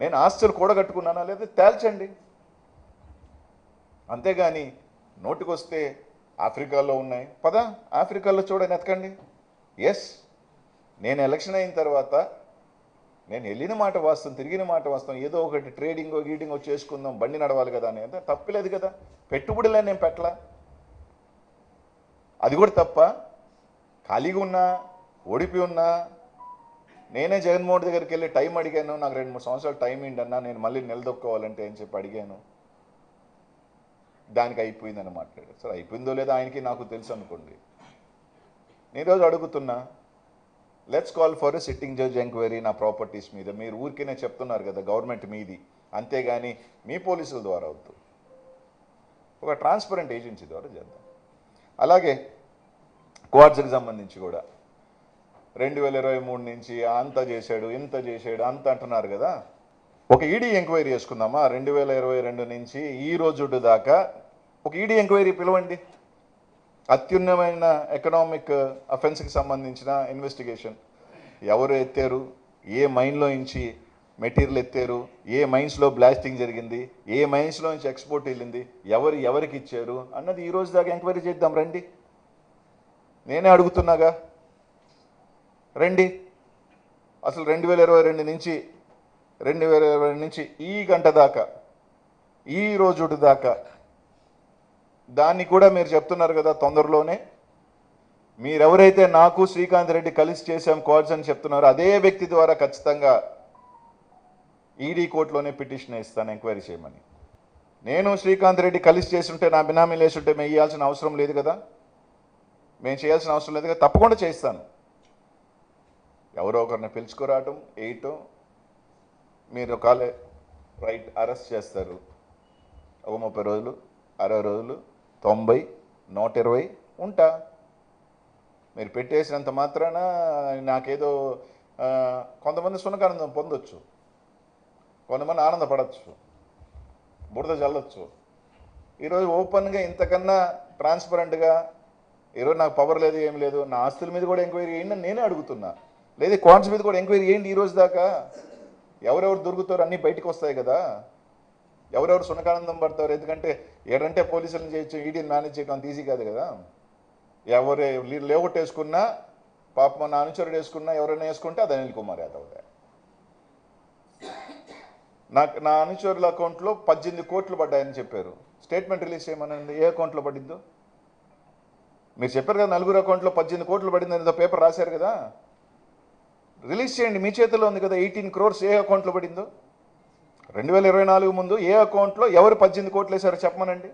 నేను ఆస్తులు కూడగట్టుకున్నానా లేదా తేల్చండి. అంతేగాని నోటికొస్తే ఆఫ్రికాలో ఉన్నాయి. పద ఆఫ్రికాలో చూడని ఎతకండి. ఎస్ నేను ఎలక్షన్ అయిన తర్వాత నేను వెళ్ళిన మాట వాస్తాం తిరిగిన మాట వాస్తాం ఏదో ఒకటి ట్రేడింగ్ గీడింగ్ చేసుకుందాం బండి నడవాలి కదా అని అంటే తప్పలేదు కదా. పెట్టుబడిలే నేను పెట్టలా. అది కూడా తప్ప ఖాళీగా ఉన్నా ఓడిపి ఉన్నా నేనే జగన్మోహన్ దగ్గరికి వెళ్ళి టైం అడిగాను నాకు రెండు మూడు సంవత్సరాలు టైం ఏంటన్నా నేను మళ్ళీ నిలదొక్కోవాలంటే అని చెప్పి అడిగాను. దానికి అయిపోయిందని మాట్లాడారు. సరే అయిపోయిందో లేదో ఆయనకి నాకు తెలుసు అనుకోండి. నేను రోజు అడుగుతున్నా let's call for a sitting judge enquiry నా ప్రాపర్టీస్ మీద. మీరు ఊరికేనే చెప్తున్నారు కదా గవర్నమెంట్ మీది. అంతేగాని మీ పోలీసుల ద్వారా అవుతూ ఒక ట్రాన్స్పరెంట్ ఏజెన్సీ ద్వారా చేద్దాం. అలాగే క్వార్ట్స్కి సంబంధించి కూడా. రెండు వేల ఇరవై మూడు నుంచి అంత చేశాడు ఇంత చేశాడు అంత అంటున్నారు కదా. ఒక ఈడీ ఎంక్వైరీ చేసుకుందామా? రెండు వేల ఇరవై రెండు నుంచి ఈ రోజు దాకా ఒక ఈడీ ఎంక్వైరీ పిలవండి. అత్యున్నమైన ఎకనామిక్ అఫెన్స్కి సంబంధించిన ఇన్వెస్టిగేషన్ ఎవరు ఎత్తారు? ఏ మైన్లో నుంచి మెటీరియల్ ఎత్తారు? ఏ మైన్స్లో బ్లాస్టింగ్ జరిగింది? ఏ మైన్స్లో నుంచి ఎక్స్పోర్ట్ వెళ్ళింది? ఎవరు ఎవరికి ఇచ్చారు? అన్నది ఈ రోజు దాకా ఎంక్వైరీ చేద్దాం రండి. నేనే అడుగుతున్నాగా. రండి. అసలు రెండు వేల ఇరవై రెండు నుంచి రెండు వేల ఇరవై రెండు నుంచి ఈ గంట దాకా ఈ రోజు దాకా దాన్ని కూడా మీరు చెప్తున్నారు కదా తొందరలోనే. మీరెవరైతే నాకు శ్రీకాంత్ రెడ్డి కలిసి చేశాం కోర్స్ అని చెప్తున్నారో అదే వ్యక్తి ద్వారా ఖచ్చితంగా ఈడీ కోర్టులోనే పిటిషన్ ఇస్తాను ఎంక్వైరీ చేయమని. నేను శ్రీకాంత్ రెడ్డి కలిసి చేస్తుంటే నా బినామీ లేసుంటే మేము ఇవ్వాల్సిన అవసరం లేదు కదా. మేము చేయాల్సిన అవసరం లేదు కదా తప్పకుండా చేస్తాను. ఎవరో ఒకరిని పిలుచుకురావటం వేయటం మీరు ఒకవేళ రైట్ అరెస్ట్ చేస్తారు. ఒక ముప్పై రోజులు అరవై రోజులు తొంభై నూట ఇరవై ఉంటా. మీరు పెట్టేసినంత మాత్రాన నాకేదో కొంతమంది సునకానందం పొందొచ్చు. కొంతమంది ఆనందపడచ్చు. బురద చల్లొచ్చు ఈరోజు ఓపెన్గా ఇంతకన్నా ట్రాన్స్పరెంట్గా ఈరోజు నాకు పవర్ లేదు ఏం లేదు నా ఆస్తుల మీద కూడా ఎంక్వైరీ చేయండి నేనే అడుగుతున్నా. లేదు క్వాంట్స్ మీద కూడా ఎంక్వైరీ చేయండి ఈ రోజు దాకా. ఎవరెవరు దొరుకుతారు అన్నీ బయటకు వస్తాయి కదా. ఎవరెవరు సునకానందం పడతారు? ఎందుకంటే ఏడంటే పోలీసులను చేయొచ్చు ఈడీని మేనేజ్ చేయడం అంత ఈజీ కాదు కదా. ఎవరు లేఅవుట్ వేసుకున్నా పాపం నా అనుచరుడు వేసుకున్నా ఎవరైనా వేసుకుంటే అది అనిల్ కుమార్ యాదవ్ నాకు నా అనుచరుల అకౌంట్లో పద్దెనిమిది కోట్లు పడ్డాయని చెప్పారు. స్టేట్మెంట్ రిలీజ్ చేయమనండి. ఏ అకౌంట్లో పడిందో? మీరు చెప్పారు కదా నలుగురు అకౌంట్లో పద్దెనిమిది కోట్లు పడిందని పేపర్ రాశారు కదా. రిలీజ్ చేయండి. మీ చేతిలో ఉంది కదా ఎయిటీన్ క్రోర్స్ ఏ అకౌంట్లో పడిందో? రెండు వేల ఇరవై నాలుగు ముందు ఏ అకౌంట్లో ఎవరు పద్దెనిమిది కోట్లు వేశారో చెప్పమనండి.